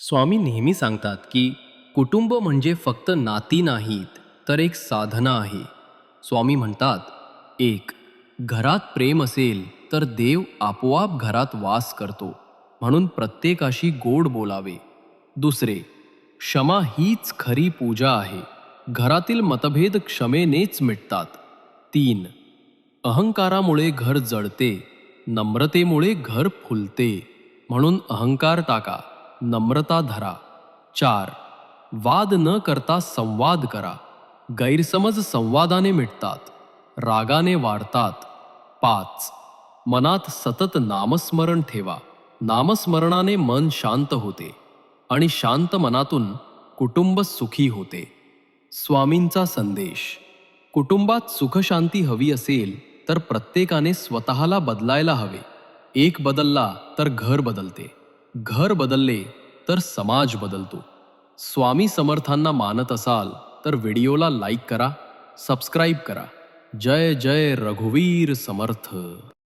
स्वामी नेहमी सांगतात की कुटुंब म्हणजे फक्त नाती नाहीत तर एक साधना आहे. स्वामी म्हणतात एक घरात प्रेम असेल तर देव आपोआप घरात वास करतो म्हणून प्रत्येकाशी गोड बोलावे. दुसरे क्षमा हीच खरी पूजा आहे घरातील मतभेद क्षमेनेच मिटतात. तीन अहंकारामुळे घर जळते नम्रतेमुळे घर फुलते म्हणून अहंकार टाका. नम्रता धरा. चार वाद न करता संवाद करा. गैरसमज संवादाने मिटतात. रागाने वाढतात. पाच मनात सतत नामस्मरण ठेवा. नामस्मरणाने मन शांत होते आणि शांत मनातून कुटुंब सुखी होते. स्वामींचा संदेश. कुटुंबात सुखशांती हवी असेल तर प्रत्येकाने स्वतःला बदलायला हवे. एक बदलला तर घर बदलते. घर बदलले तर समाज बदलतो. स्वामी समर्थांना मानत असाल तर व्हिडिओला लाईक करा सबस्क्राईब करा. जय जय रघुवीर समर्थ.